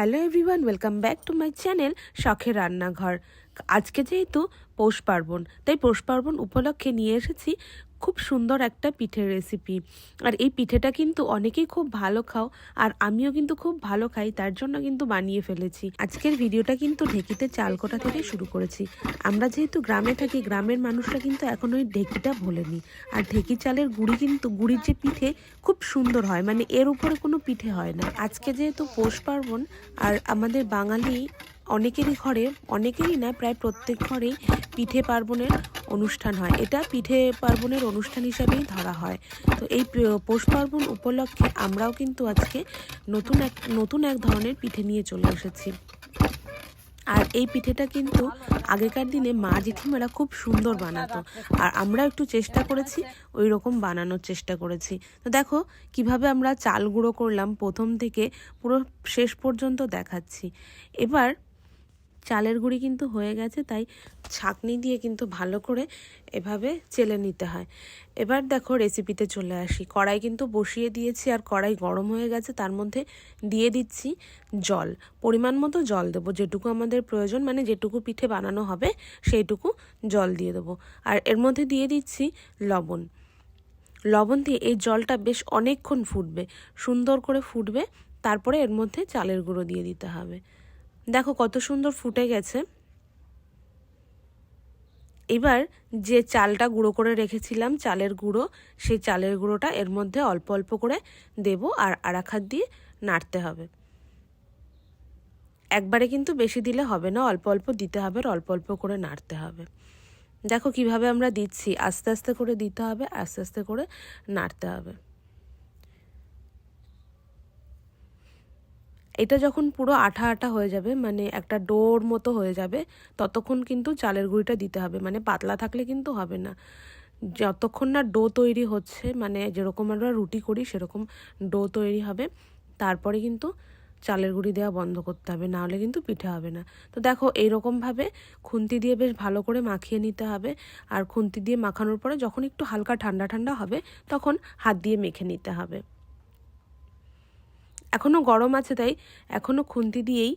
Hello everyone, welcome back to my channel শখের রান্নাঘর। আজকে যেহেতু পৌষ পার্বণ, তাই পৌষ পার্বণ উপলক্ষে নিয়ে এসেছি খুব সুন্দর একটা পিঠের রেসিপি আর এই পিঠেটা কিন্তু অনেকেই খুব ভালো খাও, আর আমিও কিন্তু খুব ভালো খাই, তার জন্য কিন্তু বানিয়ে ফেলেছি। আজকের ভিডিওটা কিন্তু ঢেকিতে চাল কোটা থেকে শুরু করেছি। আমরা যেহেতু গ্রামে থাকি, গ্রামের মানুষরা কিন্তু এখন ওই ঢেকিটা ভোলেনি। আর ঢেকি চালের গুড়ি কিন্তু, গুড়ির যে পিঠে খুব সুন্দর হয় মানে এর উপরে কোনো পিঠে হয় না। আজকে যেহেতু পৌষ পার্বণ, আর আমাদের বাঙালি অনেকেরই ঘরে, অনেকেরই না, প্রায় প্রত্যেক ঘরেই পিঠে পার্বণের অনুষ্ঠান হয়। এটা পিঠে পার্বণের অনুষ্ঠান হিসাবেই ধরা হয়। তো এই পৌষ পার্বণ উপলক্ষে আমরাও কিন্তু আজকে নতুন এক নতুন এক ধরনের পিঠে নিয়ে চলে এসেছি। আর এই পিঠেটা কিন্তু আগেকার দিনে মা জেঠিমারা খুব সুন্দর বানাতো। আর আমরা একটু চেষ্টা করেছি ওই রকম বানানোর চেষ্টা করেছি। তো দেখো, কীভাবে আমরা চাল গুঁড়ো করলাম প্রথম থেকে পুরো শেষ পর্যন্ত দেখাচ্ছি। এবার চালের গুঁড়ি কিন্তু হয়ে গেছে, তাই ছাঁকনি দিয়ে কিন্তু ভালো করে এভাবে চেলে নিতে হয়। এবার দেখো রেসিপিতে চলে আসি। কড়াই কিন্তু বসিয়ে দিয়েছি, আর কড়াই গরম হয়ে গেছে, তার মধ্যে দিয়ে দিচ্ছি জল। পরিমাণ মতো জল দেবো, যেটুকু আমাদের প্রয়োজন মানে যেটুকু পিঠে বানানো হবে, সেইটুকু জল দিয়ে দেবো। আর এর মধ্যে দিয়ে দিচ্ছি লবণ। লবণ দিয়ে এই জলটা বেশ অনেকক্ষণ ফুটবে, সুন্দর করে ফুটবে, তারপরে এর মধ্যে চালের গুঁড়ো দিয়ে দিতে হবে। দেখো কত সুন্দর ফুটে গেছে। এবার যে চালটা গুঁড়ো করে রেখেছিলাম, চালের গুঁড়ো, সেই চালের গুঁড়োটা এর মধ্যে অল্প অল্প করে দেব আর আরাক হাত দিয়ে নাড়তে হবে। একবারে কিন্তু বেশি দিলে হবে না, অল্প অল্প দিতে হবে আর অল্প অল্প করে নাড়তে হবে। দেখো কীভাবে আমরা দিচ্ছি, আস্তে আস্তে করে দিতে হবে, আস্তে আস্তে করে নাড়তে হবে। এটা যখন পুরো আঠা আঠা হয়ে যাবে মানে একটা ডোর মতো হয়ে যাবে, ততক্ষণ কিন্তু চালের গুঁড়িটা দিতে হবে মানে পাতলা থাকলে কিন্তু হবে না। যতক্ষণ না ডো তৈরি হচ্ছে মানে যেরকম আমরা রুটি করি সেরকম ডো তৈরি হবে, তারপরে কিন্তু চালের গুঁড়ি দেওয়া বন্ধ করতে হবে নাহলে কিন্তু পিঠে হবে না। তো দেখো, এইরকমভাবে খুন্তি দিয়ে বেশ ভালো করে মাখিয়ে নিতে হবে, আর খুন্তি দিয়ে মাখানোর পরে যখন একটু হালকা ঠান্ডা ঠান্ডা হবে, তখন হাত দিয়ে মেখে নিতে হবে। এখনও গরম আছে তাই এখনও খুন্তি দিয়েই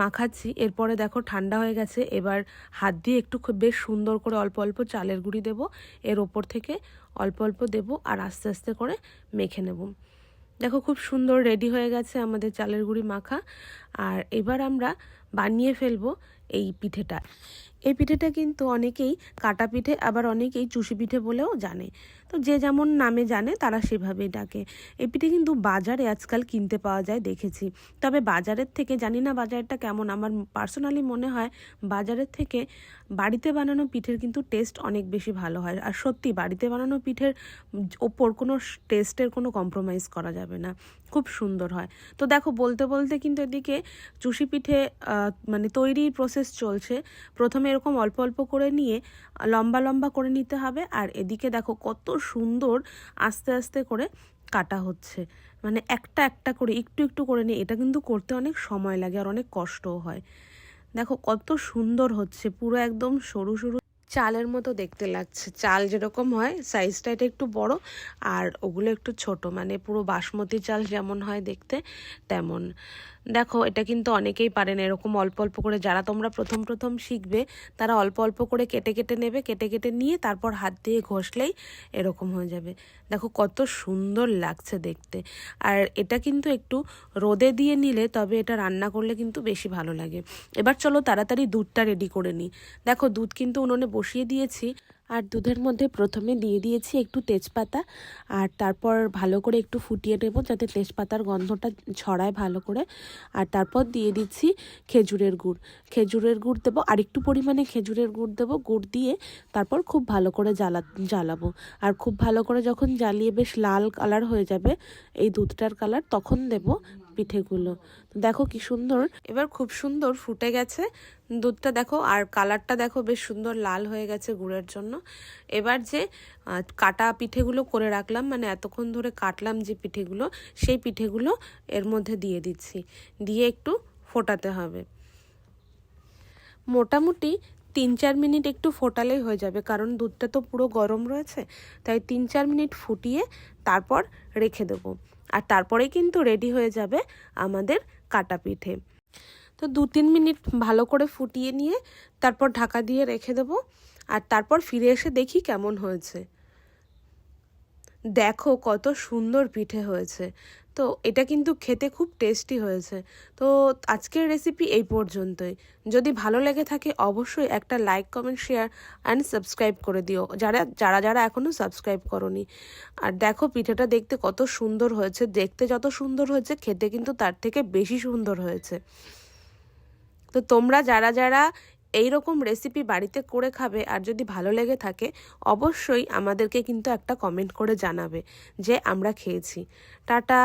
মাখাচ্ছি। এরপরে দেখো ঠান্ডা হয়ে গেছে, এবার হাত দিয়ে একটু খুব বেশ সুন্দর করে অল্প অল্প চালের গুঁড়ি দেবো। এর ওপর থেকে অল্প অল্প দেবো আর আস্তে আস্তে করে মেখে নেব। দেখো খুব সুন্দর রেডি হয়ে গেছে আমাদের চালের গুঁড়ি মাখা। আর এবার আমরা বানিয়ে ফেলব এই পিঠেটা। এই পিঠেটা কিন্তু অনেকেই কাটা পিঠে, আবার অনেকেই চুষি পিঠে বলেও জানে। তো যে যেমন নামে জানে, তারা সেভাবেই ডাকে। এই পিঠে কিন্তু বাজারে আজকাল কিনতে পাওয়া যায়, দেখেছি। তবে বাজারের থেকে, জানি না বাজারটা কেমন, আমার পার্সোনালি মনে হয় বাজারের থেকে বাড়িতে বানানো পিঠের কিন্তু টেস্ট অনেক বেশি ভালো হয়। আর সত্যি, বাড়িতে বানানো পিঠের ওপর কোনো টেস্টের কোনো কম্প্রোমাইজ করা যাবে না। খুব সুন্দর হয়। তো দেখো, বলতে বলতে কিন্তু এদিকে চুষি পিঠে মানে তৈরি প্রসেস চলছে। প্রথমে এরকম অল্প অল্প করে নিয়ে, লম্বা লম্বা করে নিতে হবে। আর এদিকে দেখো কত সুন্দর আস্তে আস্তে করে কাটা হচ্ছে। মানে একটা একটা করে, একটু একটু করে নিয়ে, এটা কিন্তু করতে অনেক সময় লাগে আর অনেক কষ্টও হয়। দেখো কত সুন্দর হচ্ছে, পুরো একদম সরু সরু চালের মতো দেখতে লাগছে। চাল যেরকম হয় সাইজটা এটা একটু বড় আর ওগুলো একটু ছোট। মানে পুরো বাসমতি চাল যেমন হয় দেখতে, তেমন। দেখো, এটা কিন্তু অনেকেই পারে না এরকম অল্প অল্প করে। যারা তোমরা প্রথম প্রথম শিখবে, তারা অল্প অল্প করে কেটে কেটে নেবে, কেটে কেটে নিয়ে তারপর হাত দিয়ে ঘষলেই এরকম হয়ে যাবে। দেখো, কত সুন্দর লাগছে দেখতে। আর এটা কিন্তু একটু রোদে দিয়ে নিলে তবে এটা রান্না করলে কিন্তু বেশি ভালো লাগে। এবার চলো তাড়াতাড়ি দুধটা রেডি করে নিই। দেখো, দুধ কিন্তু উনুনে বসিয়ে দিয়েছি। আর দুধের মধ্যে প্রথমে দিয়ে দিয়েছি একটু তেজপাতা আর তারপর ভালো করে একটু ফুটিয়ে নেব যাতে তেজপাতার গন্ধটা ছড়ায় ভালো করে। আর তারপর দিয়ে দিচ্ছি খেজুরের গুড়। খেজুরের গুড় দেবো আর একটু পরিমাণে খেজুরের গুড় দেবো, গুড় দিয়ে তারপর খুব ভালো করে জ্বালা, জ্বালাবো। আর খুব ভালো করে যখন জ্বালিয়ে বেশ লাল কালার হয়ে যাবে, এই দুধটার কালার তখন দেব পিঠেগুলো। দেখো কি সুন্দর। এবার খুব সুন্দর ফুটে গেছে। দুধটা দেখো আর কালারটা দেখো বেশ সুন্দর লাল হয়ে গেছে গুড়ের জন্য। এবার যে কাটা পিঠেগুলো করে রাখলাম মানে এতক্ষণ ধরে কাটলাম যে পিঠেগুলো, সেই পিঠেগুলো এর মধ্যে দিয়ে দিচ্ছি। দিয়ে একটু ফোটাতে হবে। মোটামুটি তিন চার মিনিট একটু ফোটালেই হয়ে যাবে, কারণ দুধটা তো পুরো গরম রয়েছে। তাই তিন চার মিনিট ফুটিয়ে তারপর রেখে দেবো। আর তারপরে কিন্তু রেডি হয়ে যাবে আমাদের কাটা পিঠে। তো দু তিন মিনিট ভালো করে ফুটিয়ে নিয়ে তারপর ঢাকা দিয়ে রেখে দেবো। আর তারপর ফিরে এসে দেখি কেমন হয়েছে। দেখো কত সুন্দর পিঠে হয়েছে। তো এটা কিন্তু খেতে খুব টেস্টি হয়েছে। তো আজকের রেসিপি এই পর্যন্তই। যদি ভালো লেগে থাকে অবশ্যই একটা like comment share and subscribe করে দিও। যারা যারা যারা এখনও সাবস্ক্রাইব করনি। আর দেখো পিঠেটা দেখতে কত সুন্দর হয়েছে। দেখতে যত সুন্দর হয়েছে, খেতে কিন্তু তার থেকে বেশি সুন্দর হয়েছে। তো তোমরা যারা যারা এই রকম রেসিপি বাড়িতে করে খাবে আর যদি ভালো লেগে থাকে, অবশ্যই আমাদেরকে কিন্তু একটা কমেন্ট করে জানাবে যে আমরা খেয়েছি। টাটা!